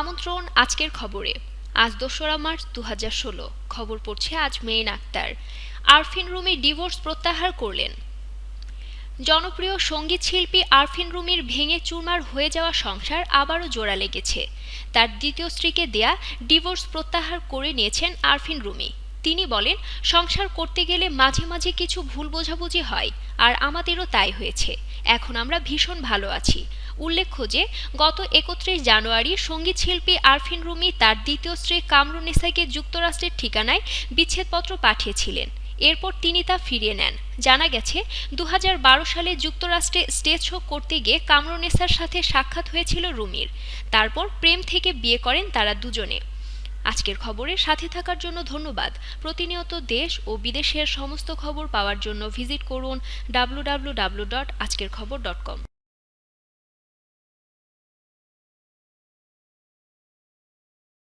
আমন্ত্রণ আজকের খবরে। আজ দোসরা মার্চ দু খবর পড়ছে আজ মেইন আক্তার। আরফিন রুমি ডিভোর্স প্রত্যাহার করলেন। জনপ্রিয় সংগীত শিল্পী আরফিন রুমির ভেঙে চুরমার হয়ে যাওয়া সংসার আবারও জোড়া লেগেছে। তার দ্বিতীয় স্ত্রীকে দেয়া ডিভোর্স প্রত্যাহার করে নিয়েছেন আরফিন রুমি। তিনি বলেন, সংসার করতে গেলে মাঝে মাঝে কিছু ভুল বোঝাবুঝি হয়, আর আমাদেরও তাই হয়েছে। এখন আমরা ভীষণ ভালো আছি। উল্লেখ্য যে, গত একত্রিশ জানুয়ারি সংগীত শিল্পী আরফিন রুমি তার দ্বিতীয় স্ত্রী কামরুন্নেসাকে যুক্তরাষ্ট্রের ঠিকানায় বিচ্ছেদপত্র পাঠিয়েছিলেন। এরপর তিনি তা ফিরিয়ে নেন। জানা গেছে দু হাজার বারো সালে যুক্তরাষ্ট্রে স্টেজ শো করতে গিয়ে কামরুন্নেসার সাথে সাক্ষাৎ হয়েছিল রুমির। তারপর প্রেম থেকে বিয়ে করেন তারা দুজনে। আজকের খবরের সাথে থাকার জন্য ধন্যবাদ। প্রতিনিয়ত দেশ ও বিদেশের সমস্ত খবর পাওয়ার জন্য ভিজিট করুন ডাব্লু ডট আজকের খবর ডট কম